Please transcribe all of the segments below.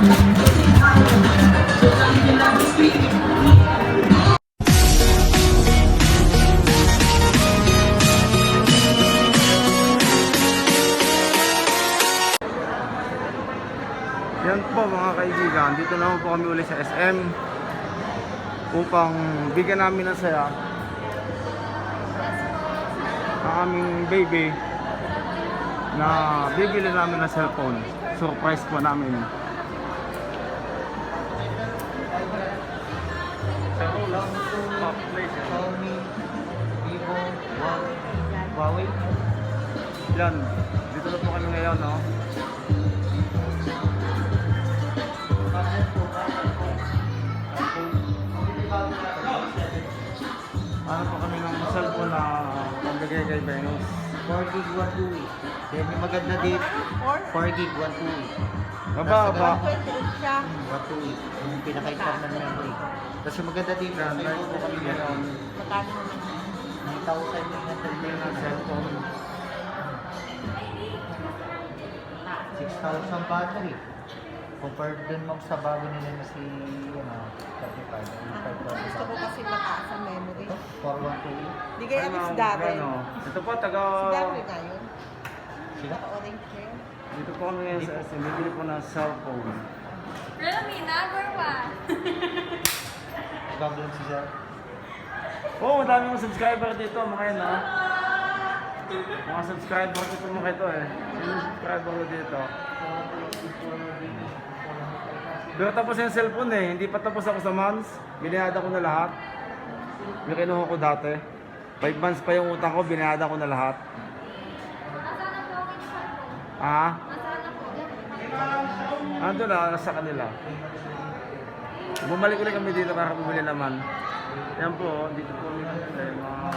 Yan po mga kaibigan, dito naman po kami uli sa SM upang bigyan namin ng saya ang aming baby na bibili namin ng cellphone. Surprise po namin. Xiaomi, Vivo, Huawei. Yan, dito na po kami ngayon, no? Ano po kami ng cellphone na pagbigay kay Venus. 4 gig 128. Then yung maganda dito, 4 gig 128. Baba, baba. 28 siya. 128. Yung pinaka-internal memory. Tapos yung maganda dito, Yan, may live po kami ngayon. Magkano naman? 9,000 yung natin ng cellphone. 6,000 battery. Compared dun mag sa bago nila na si ano, 35. Gusto ko kasi mataas ang memory. Ito, 4128. Di kaya Ano, Alex Darren. ano, Ito po, taga... Si Darren na yun. Sila? Naka-orange na yun. Dito po kami ngayon sa SM. Bibili po ng cellphone. Really? Number one. Gagawin si Sir. Oh, madami mga subscriber dito, mga yun, ha? Mga subscriber dito, mga ito, eh. Yung subscriber ko dito. Pero tapos yung cellphone, eh. Hindi pa tapos ako sa months. Binayada ko na lahat. Yung kinuha ko dati. 5 months pa yung utang ko, binayada ko na lahat. Nasaan na po ang Ah, po? ando na, nasa kanila. Bumalik ulit kami dito para bumili naman. Yan po, dito po bumili. Mga...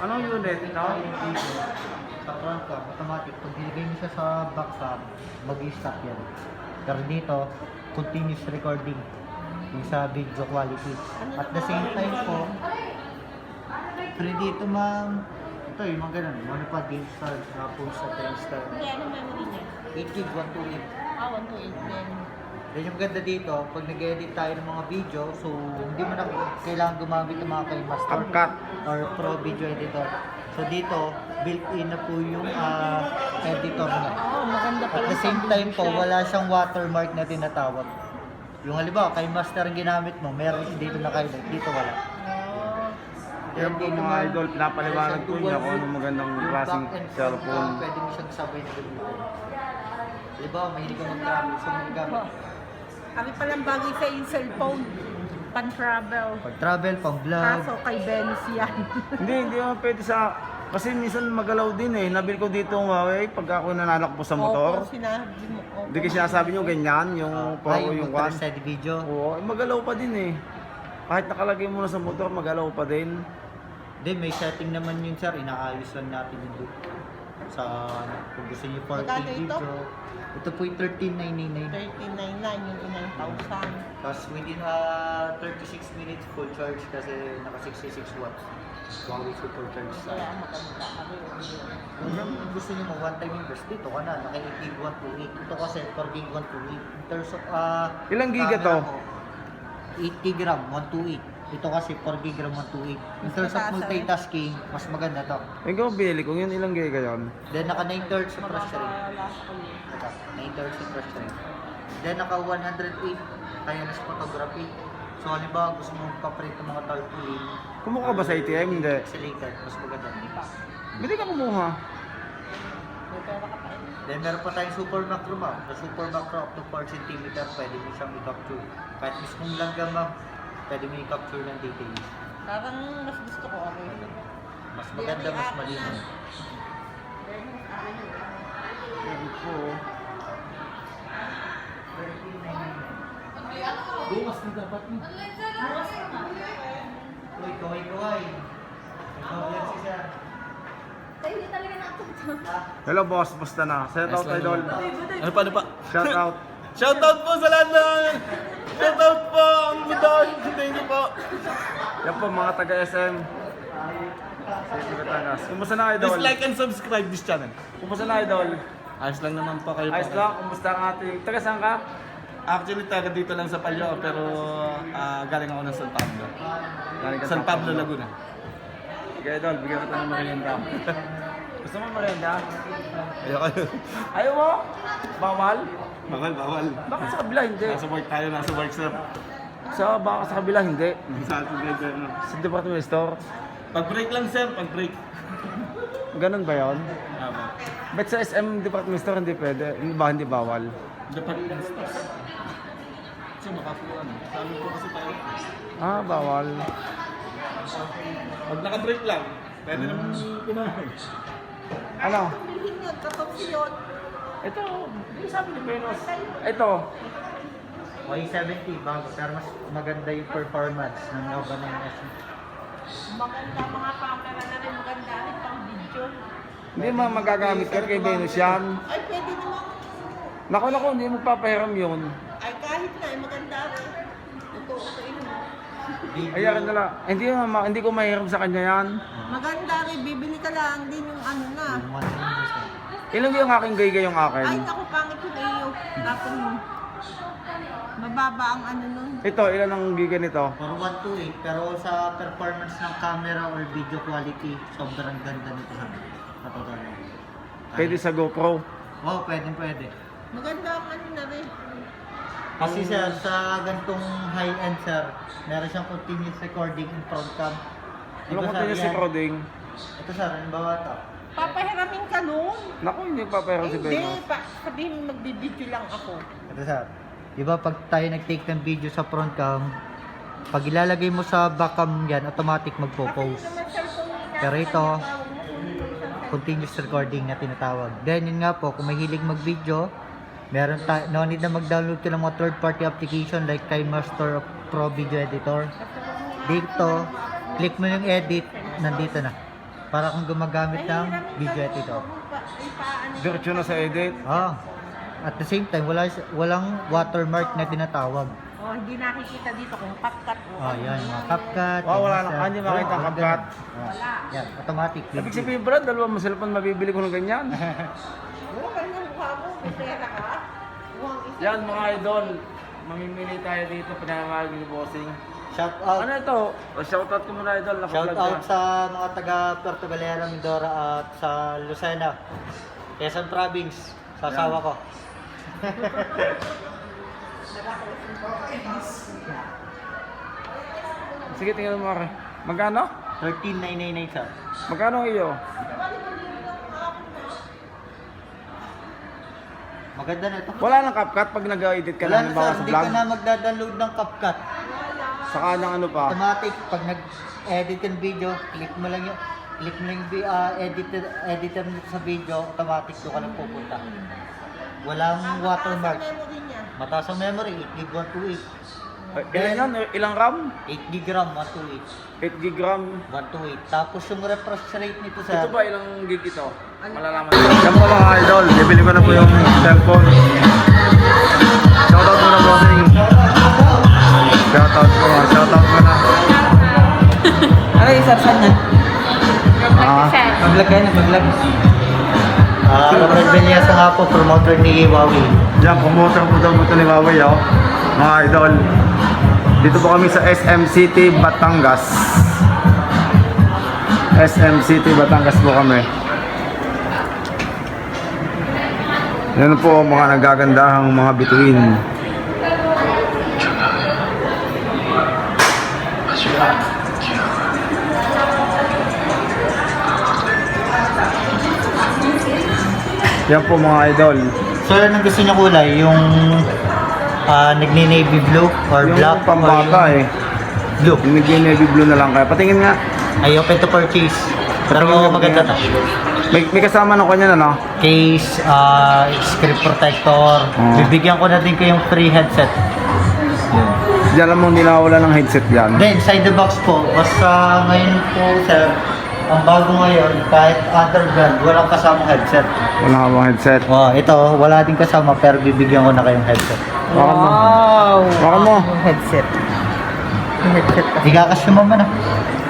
Anong unit? Ito? Sa cam, automatic. Pag nilagay mo siya sa back cam, mag-stop yan. Pero dito, continuous recording yung sa video quality. At the same time po, free dito ma'am, ito yung mga ganun, monopod game star, tapos sa 3 star. Hindi, ano memory niya? 8 gig, 128. Ah, 128 din. Then yung ganda dito, pag nag-edit tayo ng mga video, so hindi mo na kailangan gumamit ng mga kay Master CapCut. or Pro Video Editor. So dito, built-in na po yung ah, editor niya. Oo, maganda At pala. the same time po, wala siyang watermark na tinatawag. Yung halimbawa, kay Master ang ginamit mo, meron dito na kayo, dito wala. Yan po mga idol, pinapaliwanag ko niya kung anong magandang klaseng cellphone. Pwede mo siyang sabay na gamitin. Halimbawa, mahilig ka mag-gamit, so mag-gamit. Kami palang bagay sa yung cellphone. Pan-travel. Pag travel, pang vlog, Kaso kay Venus yan. Hindi, hindi naman pwede sa... Kasi minsan magalaw din eh. Nabil ko dito ang Huawei pag ako nanalak po sa motor. Opo, sinabi mo. Opo. Hindi kasi sinasabi nyo ganyan, yung ay, puro yung yung one. steady video. Oo, eh, magalaw pa din eh. Kahit nakalagay mo na sa motor, magalaw pa din. Then may setting naman yun sir, inaayos lang natin yung loop. Sa ano, kung gusto niyo 4K Magkano ito? video. Ito po yung 13,999. 1399 yung 9,000. Tapos within uh, 36 minutes full charge kasi naka 66 watts. Huawei super charge sa. Kaya maganda kami. Kung gusto niyo mag one time invest dito ka na, naka 8 gig 128. Ito kasi 4 gig 128. In terms of uh, Ilang giga to? 8 gig RAM 128. Ito kasi 4 gig RAM 128. In terms of Mataas, multitasking, mas maganda to. Eh, kung bili, kung yun ilang giga yun. Then naka 9 thirds sa. Mapapala ko yun. Ito, 9 thirds sa rate. Then naka 108 kaya na sa photography. So halimbawa gusto mo pa-print ng mga tarpaulin, Kumuha ka ba sa ATM? Hindi. pixelated, mas maganda. Bili ka kumuha. May pera ka pa eh. Then meron pa tayong super macro ma'am. Sa super macro up to 4 cm pwede mo siyang i-capture. Kahit mismong langgam ma'am, pwede mo i-capture ng details. Parang mas gusto ko okay. Mas maganda, mas malinaw. Po. Bukas na dapat mo. Uy, kaway kaway. Ikaw yan si sir. Hindi talaga. Hello boss, basta na. Shout out idol. Ano pa, ano pa? Shout out. Shoutout po sa lahat ng... Shoutout po po. Yan po mga taga SM. Sige Batangas. Kumusta na idol? Please like and subscribe this channel. Kumusta na idol? Ayos lang naman po kayo. Ayos lang, kumusta ang ating... Taga saan ka? Actually, taga dito lang sa Palyo, pero ah, galing ako ng San Pablo. Galing ka San sa Pablo, Laguna. Sige, Idol, bigyan kita ng merienda. Gusto mo merienda? Ayoko. Ayaw mo? Bawal? Bawal, bawal. Bakit sa kabila hindi? Nasa work tayo, nasa work sir. Sa baka sa kabila hindi. Sa atin din, sir. no? Sa department store. Pag break lang sir, pag break. Ganun ba yon? Tama. Ba't sa SM department store hindi pwede? Hindi ba hindi bawal? Department stores. So, makakuha na. Sa amin po kasi tayo. Ah, bawal. Pag naka-break lang, pwede naman kumain. Ano? Bilhin yun, yun. Ito, hindi sabi ni Benos. Ito. Y70 bago pero mas maganda yung performance ng Nova 9S. Maganda mga camera na rin, maganda rin pang video. Hindi mo magagamit ka kay Benos yan. Ay, pwede naman. Naku, naku, hindi mo papahiram yun. Ay, kahit na, ay maganda rin. Ito, ito, ito. Ayan na lang. Hindi, ma- hindi ko mahiram sa kanya yan. Maganda rin, bibili ka lang din yung ano na. Ilang yung aking gay yung akin? Ay, naku, pangit yung iyo. Tapos mo. Mababa ang ano nun. Ito, ilan ang giga nito? For 128 pero sa performance ng camera or video quality, sobrang ganda nito sa Totoo lang. Pwede sa GoPro. Oo, oh, pwede pwede. Maganda ang ano na rin. Kasi sir, sa gantong high-end sir, meron siyang continuous recording in front cam. Ano Ito, ko sir, tayo si yan. Croding? Ito sir, halimbawa ito. Papahiramin ka nun. Naku, hindi ko papahiram si Hindi, pa, sabihin mo magbibideo lang ako. Ito sir. Di ba pag tayo nag-take ng video sa front cam, pag ilalagay mo sa back cam yan, automatic ni Pero ito, continuous recording na tinatawag. Then yun nga po, kung mahilig mag-video, meron tayo, no need na mag-download ka ng mga third-party application like KineMaster Pro Video Editor. Dito, click mo yung edit, nandito na. Para kung gumagamit ng video editor. Diretso na sa edit. Ah, at the same time, wala, walang watermark na tinatawag. Oh, hindi nakikita dito kung cut-cut o Ah, yan, mga CapCut. Oh, wala master. Hindi makita ang Wala, CapCut. Ah, yan, automatic. Ibig sabihin, Brad, dalawang cellphone mabibili ko ng ganyan. Oo, ganyan mukha mo. May pera ka. Isa. Yan mga idol, mamimili tayo dito, pinamahagi ni Bossing. Shout out. Ano ito? O, shoutout ko muna idol, Shout out sa mga taga Puerto Galera, Mindoro at sa Lucena. Quezon Province. Sa Yan. asawa ko. Sige, tingnan mo Mare. Magkano? 13999 sir. Magkano ang iyo? Maganda na ito. Wala nang CapCut pag nag-edit ka Wala na na sir, sa hindi vlog. ka na magda-download ng CapCut. Saka ng ano pa. Automatic, pag nag-edit ng video, click mo lang yung click mo lang yung ah, editor, editor sa video, automatic doon ka lang pupunta. Walang watermark. Sa memory niya. Mataas ang memory, 8 gig 128. Eh, Ilan yan? Ilang RAM? 8 gig RAM 128. 8 gig RAM. 128. Tapos yung refresh rate nito sa Ito ba ilang gig ito? Malalaman ko. Yan po mga idol, bibili ko na po yung cellphone. Shoutout mo na bossing. Shoutout ko, shoutout mo na. Ay, sarsan yan. Ah, Mag-vlog kayo na, mag-vlog. Ah, Robert Villasa nga po, promoter ni Huawei. Diyan, promoter po daw ni Huawei, oh. Mga idol. Dito po kami sa SM City, Batangas. SM City, Batangas po kami. Yan po mga nagagandahang mga bituin. Yan po mga idol. So, yun ang gusto niyo kulay, yung ah, nagni-navy blue or Yung black pambata or eh. blue. Yung nag-navy blue na lang kaya. Patingin nga. Ay, open to purchase. Pero maganda to. May, may kasama na ko niyan ano? Case, ah, screen protector. Oh. Bibigyan ko na din kayong free headset. Diyan lang mo hindi nakawala ng headset yan. Then, inside the box po, basta ngayon po, sir, ang bago ngayon, kahit other brand, walang kasamang headset. Wala ka bang headset. Oh, ito, wala din kasama, pero bibigyan ko na kayong headset. Baka mo. Baka mo. Headset. Headset. Ikakasya mo man ah.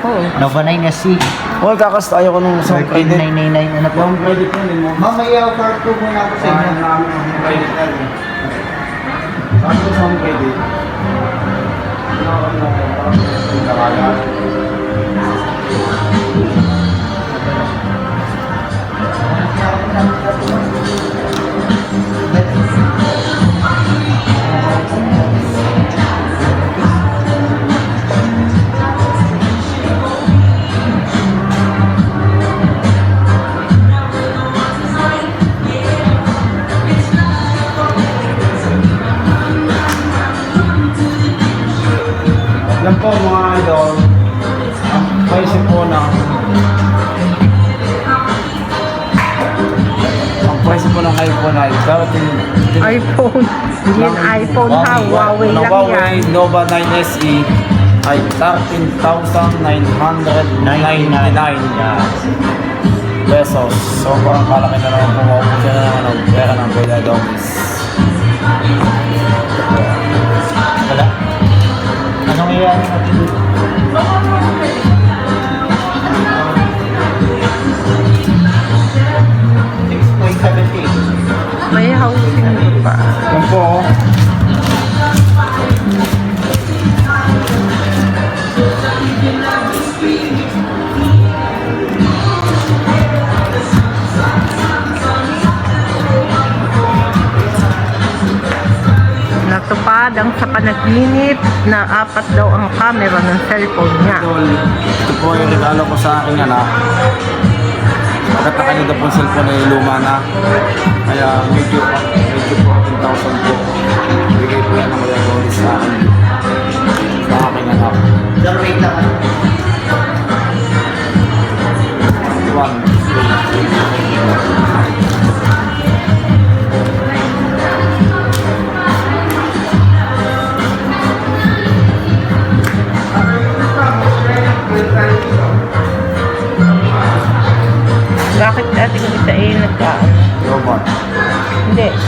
Oo. Nova 9 SE. Hoy, kakas tayo ko nung isang credit. 13999 ano po? Yung credit mo. Ma'am, may offer ko muna ako sa inyo. ang credit na yun. Sabi ko Ma'am KD. Yan po mga idol. Ang paisip po na ang paisip po ng iPhone ay 13 iPhone. Hindi yung iPhone ha, Huawei lang Huawei yan. Nova 9 SE ay 13,999 pesos. So parang kalaki na naman po maubos na naman ang pera ng Kuya Dongis. May housing pa. Yan po. Oh. Natupad ang sa panaginip na apat daw ang camera ng cellphone niya. Idol, ito po yung regalo ko sa aking anak. Pagkataka niyo daw po yung cellphone ay luma na. Kaya medyo, medyo po 14,000 po.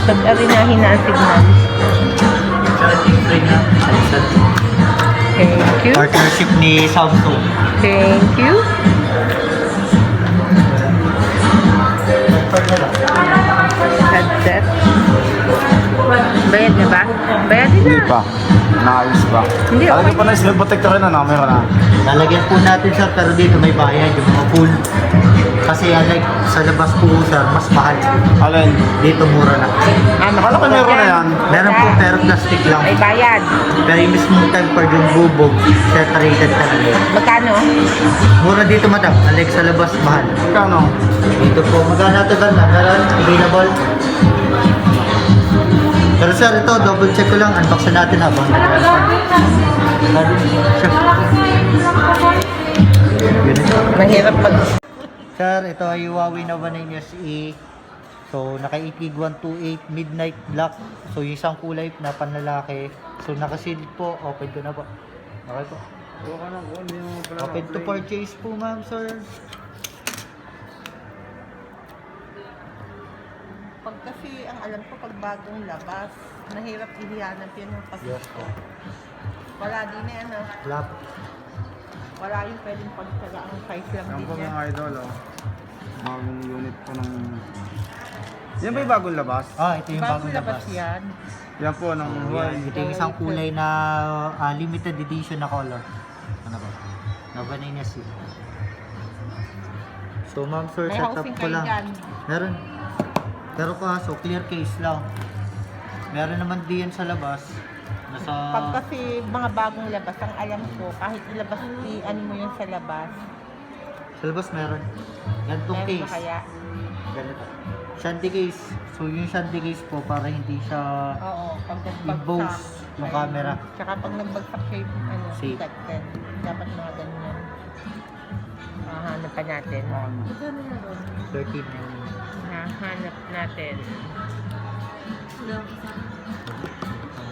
Hindi, pag-arinahin na ang signal. Na. Thank you. Partnership ni Samsung. Thank you. Headset. Bayad na ba? Bayad din Hindi na. pa. Naayos pa. Hindi, Talaga okay. pa na screen protector rin na, meron na. Lalagyan po natin sir, pero dito may bayad yung mga full. Kasi like, sa labas po sir, mas mahal. Alin? Dito mura na. Ah, Akala ko meron na yan. Meron po pero plastic lang. May bayad. Pero yung mismong tempered yung bubog, separated talaga yun. Magkano? Mura dito madam, like sa labas mahal. Kano? Dito po, magkano ito ganda? Meron, available. Pero sir, ito, double check ko lang. Unboxin natin habang Mahirap pag... Sir, ito ay Huawei Nova 9 SE. So, naka-itig 128 Midnight Black. So, yung isang kulay na panlalaki. So, naka-sealed po. Open ko na po. Okay po. Open to purchase po, ma'am, sir. Pag kasi, ang alam ko, pag bagong labas, nahirap ihihanap yan ng Yes pasok. po. Wala din na yan, ah. Wala po. Wala yung pwedeng pagtaga ang size lang Yan din po yan. mga idol, oh. Bagong unit po ng... Yan ba yung bagong labas? Ah, ito yung Bagong bagong labas labas. yan. Yan po, ng Huawei. Ito yung isang kulay na ah, limited edition na color. Ano ba? Nova 9 SE. So, ma'am, sir, May setup housing ko kayo lang. dyan. Meron. Pero kaso, clear case lang. Meron naman din sa labas. Nasa... Pag kasi mga bagong labas, ang alam ko, kahit ilabas, i ano mo yun sa labas. Sa labas meron. Ganitong Meron ba case. kaya? Ganito. Shanty case. So yung shanty case po para hindi siya Oo, pag i-bose nagbagsak. yung ayun. camera. Tsaka pag nagbagsak siya yung ano, Safe. protected. Dapat mga ganyan. Hahanap pa natin. 13. Hahanap natin. Name, contact number, address, firma po.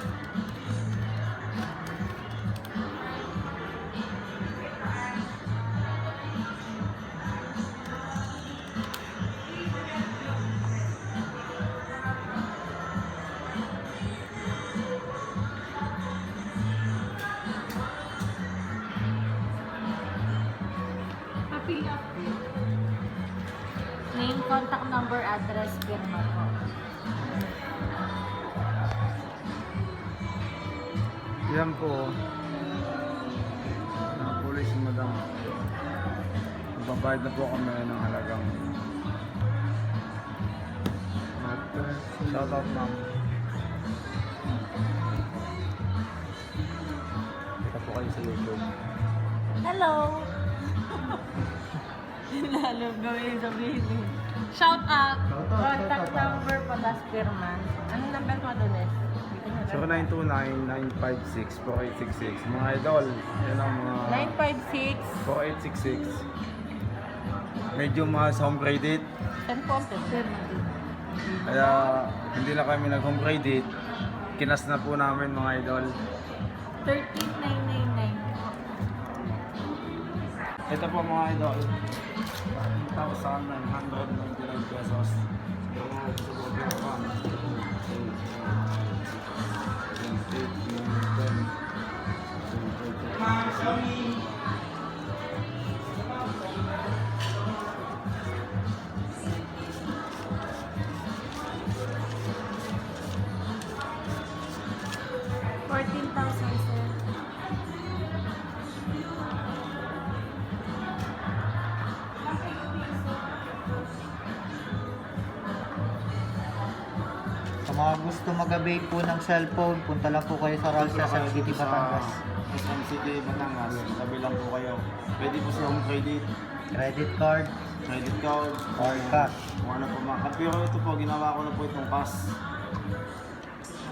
Shout out ma'am. Kita po kayo sa YouTube. Hello! Lalo gawin sabihin mo. Shout out! Contact number pa das Pirman. Ano number mo doon eh? Lang. 0929-956-4866. Mga idol, yan ang mga 956 4866. Medyo sa home credit. Send po ang picture. Kaya hindi na kami nag home credit. Kinas na po namin mga idol. 13999. Ito po mga idol. 1,999 pesos. Ito mga gusto gusto mag-avail po ng cellphone, punta lang po kayo sa Ralsa sa City, Batangas. SM City, Batangas. Tabi lang po kayo. Pwede po sa home credit, Credit card credit card, or cash. kung ano po mga. Pero ito po, ginawa ko na po itong pass.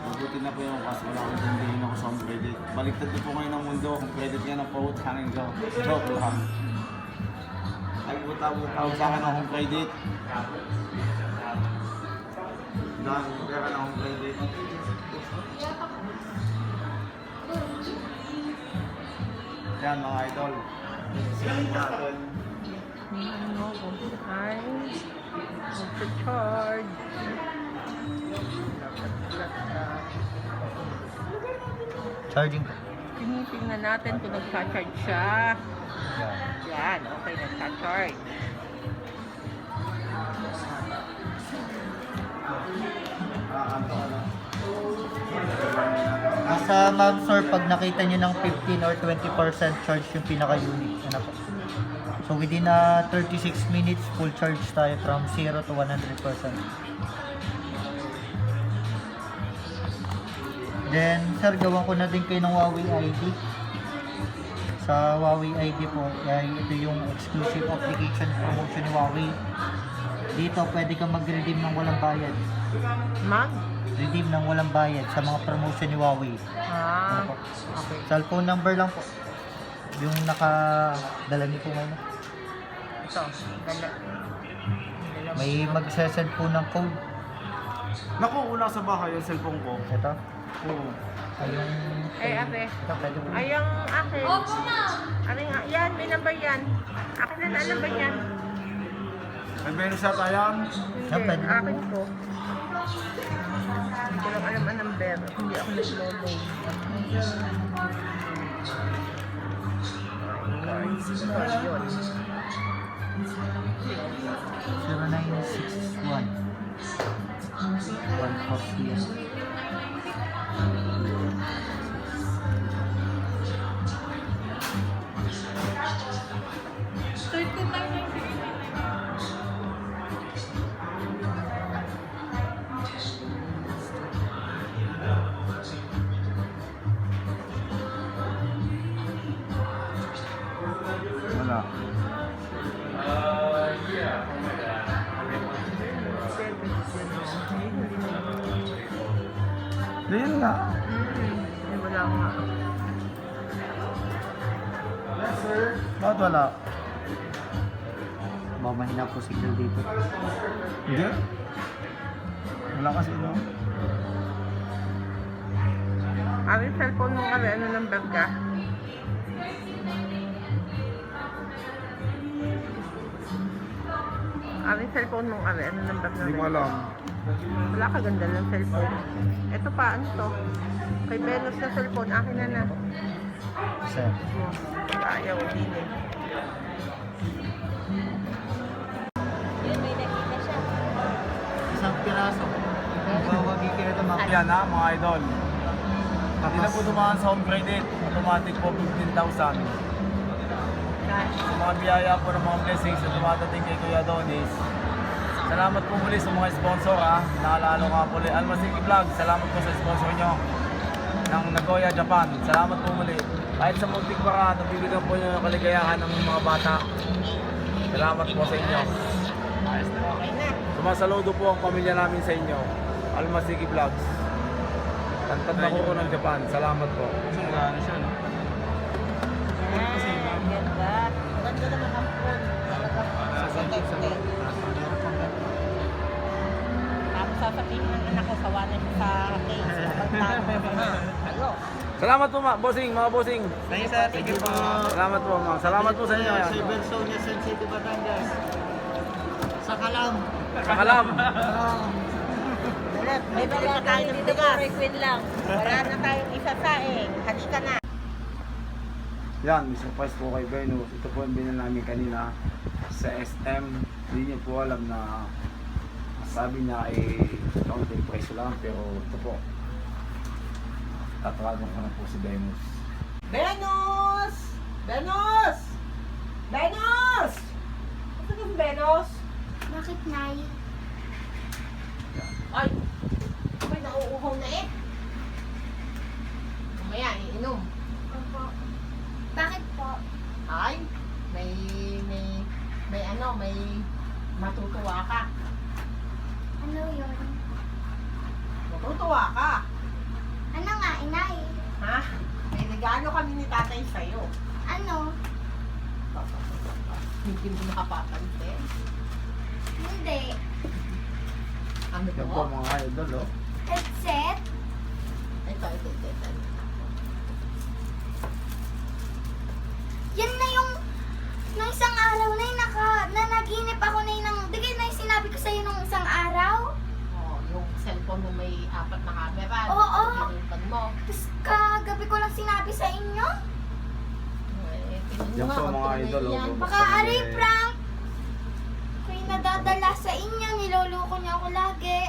Mabuti na po yung pass. Wala akong tindihin ako sa home credit. Baliktad na po ngayon ng mundo. Kung credit nga ng pahut, hangin ko. Joke lang. Ay, buta po tawag sa akin ng home credit. Dahil pera ng home credit. Yan mga idol. Sino natin? Ano, ay, magsa-charge. Charging po. Tinitingnan natin kung nagsa-charge siya. Yan. Okay, nagsa-charge. Nasa ma'am sir, pag nakita nyo ng 15 or 20% charge yung pinaka-unit. Ano po? So within uh, 36 minutes, full charge tayo from 0 to 100%. Then, sir, gawan ko na din kayo ng Huawei ID. Sa Huawei ID po, ay ito yung exclusive application promotion ni Huawei. Dito, pwede kang mag-redeem ng walang bayad. Mag? Redeem ng walang bayad sa mga promotion ni Huawei. Ah, Ano okay. Cellphone number lang po. Yung nakadala niyo po ngayon. Ito, dala. Dala. May magsesend po ng code. Naku, una sa bahay yung cellphone ko. Ito. Oo. Ay, yung... Eh, ate. Ito, pwede po. Ay, ang akin. Opo, ma'am. Ano? Yan, may number yan. Akin na na number yan. May sa tayo? Hindi, akin po. Hindi ko lang alam ang number. Hindi ako naglobo. Tapos yun. 0961 140 Yun nga. Eh, wala nga. Bakit wala? Baka mahina po signal dito. Hindi. Wala kasi no. Aking cellphone mo kami, ano number ka? Aking cellphone mo kami, ano number na Hindi ko alam. Wala ka ganda ng cellphone. Ito pa, ano to? Kay Venus na cellphone, akin na na. Sir. Mo. Ayaw, nakita siya. Isang piraso. Bawagi kayo ito mga ha, mga idol. Hindi na po dumaan sa home credit. Automatic po 15,000. Sa mga biyaya po ng mga blessings na dumadating kay Kuya Donis. Salamat po muli sa mga sponsor ha. Naalala ko nga po ulit. Almasiki Vlog, salamat po sa sponsor nyo ng Nagoya, Japan. Salamat po muli. Kahit sa muntik para, nabibigyan po nyo ng kaligayahan ng mga bata. Salamat po sa inyo. Sumasaludo po ang pamilya namin sa inyo. Almasiki Vlogs. Tantad na ko ng Japan. Salamat po. Ah, ganda. Ganda naman ang phone. Talaga. Sasagot Tapos sasabihin ng anak ko, sawa na siya sa. Hello. Salamat po, ma bossing, mga bossing. Thank you, sir. Thank you po. Salamat po, mga. Salamat po sa inyo. Zone, Quezon City, Batangas. Sa Kalam. Kakalam. Dalep, may bili ka tayo ng bigas. requin lang. Wala na tayong isa saing. Halika na. Yan, may surprise po kay Venus. Ito po yung binili namin kanina sa SM. Hindi niyo po alam na sabi niya ay counting price lang. Pero ito po. Tatawagan ko na po si Venus. Venus! Venus! Venus! Ano yung Venus? Bakit, Nay? Ay! May nauuhaw na eh. Mamaya, iinom. Opo. Bakit po? Ay, may, may, may ano, may matutuwa ka. Ano yun? Matutuwa ka. Ano nga, inay? Ha? May regalo kami ni tatay sa'yo. Ano? Hindi mo nakapapansin. Hindi. Ano Yan po mga idol. Oh. Headset? Ito, ito, ito, ito. Yan na yung nung isang araw na yung naka, na naginip ako na yun ng, di kayo na yung sinabi ko sa'yo nung isang araw? Oh, yung cellphone mo may apat na camera. Oo. Ginipan mo. Tapos kagabi ko lang sinabi sa inyo? Eh, tingnan Yan po mga idol. Oh. Baka aray prank! Ko yung nadadala sa inyo, niloloko niyo ako lagi.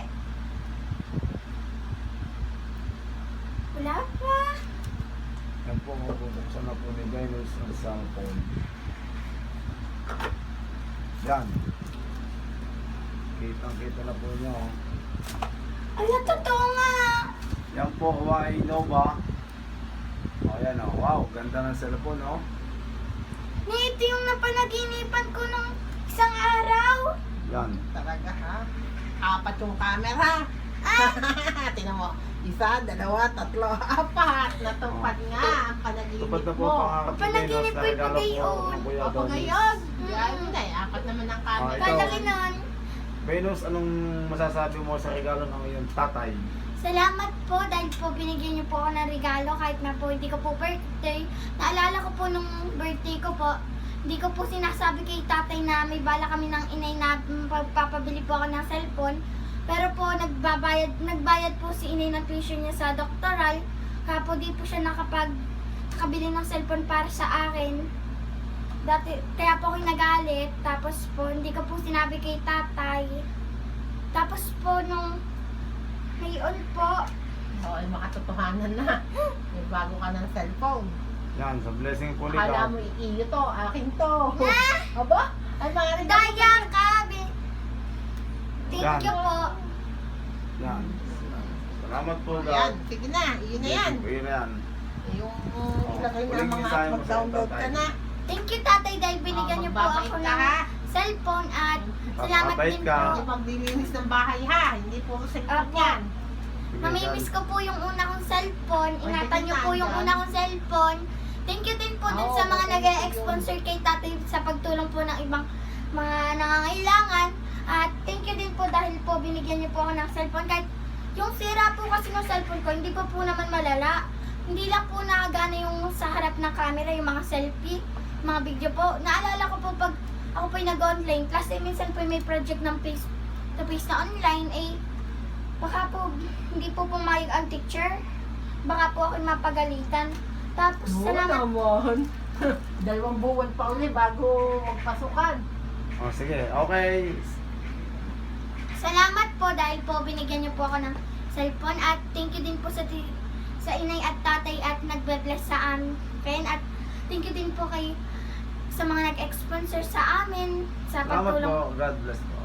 Wala pa. Yan po, mabubuksan na po ni Venus ang cellphone. Yan. Kitang-kita na po niyo. oh. Ala, totoo nga. Yan po, Hawaii Nova. O yan o, wow, ganda ng cellphone oh. Ni ito yung napanaginipan ko nung isang araw. Yan. Talaga ha? Apat yung camera. Tingnan mo. Isa, dalawa, tatlo, apat. Natupad nga ang panaginip Tupad na po mo. pangarap ni Panaginip Venus ko na yung regalo pag-iyon. po ng Kuya Opo Donis. ngayon. Yan yun eh. Apat naman ang camera. Ah, ikaw. Kalaki nun. Venus, anong masasabi mo sa regalo ng iyong tatay? Salamat po dahil po binigyan niyo po ako ng regalo kahit na po hindi ko po birthday. Naalala ko po nung birthday ko po, hindi ko po sinasabi kay tatay na may bala kami ng inay na magpapabili po ako ng cellphone. Pero po nagbabayad, nagbayad po si inay ng tuition niya sa doctoral. Kaya po di po siya nakapag nakabili ng cellphone para sa akin. Dati, kaya po ako nagalit. Tapos po, hindi ko po sinabi kay tatay. Tapos po, nung ngayon po, Oo, ay makatotohanan na. May bago ka ng cellphone. Yan, sa blessing po Akala God. mo iyo to, akin to. Ah! Aba? Ay mga regalo. Daya ka, bi- Thank Yan. you po. Yan. Salamat po, Yan, God. sige na. Iyon na yan. Yun na yan. Yung ilagay na mga mensahe mo sa mag-download ka na. Thank you, tatay, dahil binigyan Oh, niyo po magbabait ako ka, ng ha? cellphone at salamat din ka. po. Hindi paglilinis ng bahay ha. Hindi po sa Apo. yan. Mamimiss ko po yung una kong cellphone. Ingatan niyo po yung una kong cellphone. Thank you din po Oo, sa mga okay nag po sponsor kay tatay sa pagtulong po ng ibang mga nangangailangan. At thank you din po dahil po binigyan niyo po ako ng cellphone. Kahit yung sira po kasi ng cellphone ko, hindi po po naman malala. Hindi lang po nakagana yung sa harap ng camera, yung mga selfie, mga video po. Naalala ko po pag ako po nag-online class, eh minsan po may project ng face to face na online, eh baka po hindi po pumayag ang teacher. Baka po ako mapagalitan. Tapos salamat naman. Dalawang buwan pa uli bago magpasukan. Oh, sige, okay. Salamat po dahil po binigyan niyo po ako ng cellphone at thank you din po sa sa inay at tatay at nagbe-bless sa amin. At thank you din po kay sa mga nag-sponsor sa amin sa Salamat pagtulong. po. God bless po.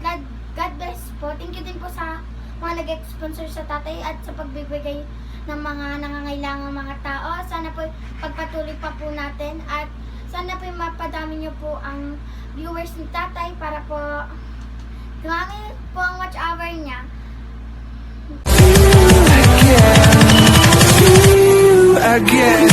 God, God bless po. Thank you din po sa mga nag-sponsor sa tatay at sa pagbibigay ng mga nangangailangang mga tao. Sana po pagpatuloy pa po natin at sana po mapadami niyo po ang viewers ni tatay para po dumami po ang watch hour niya. again.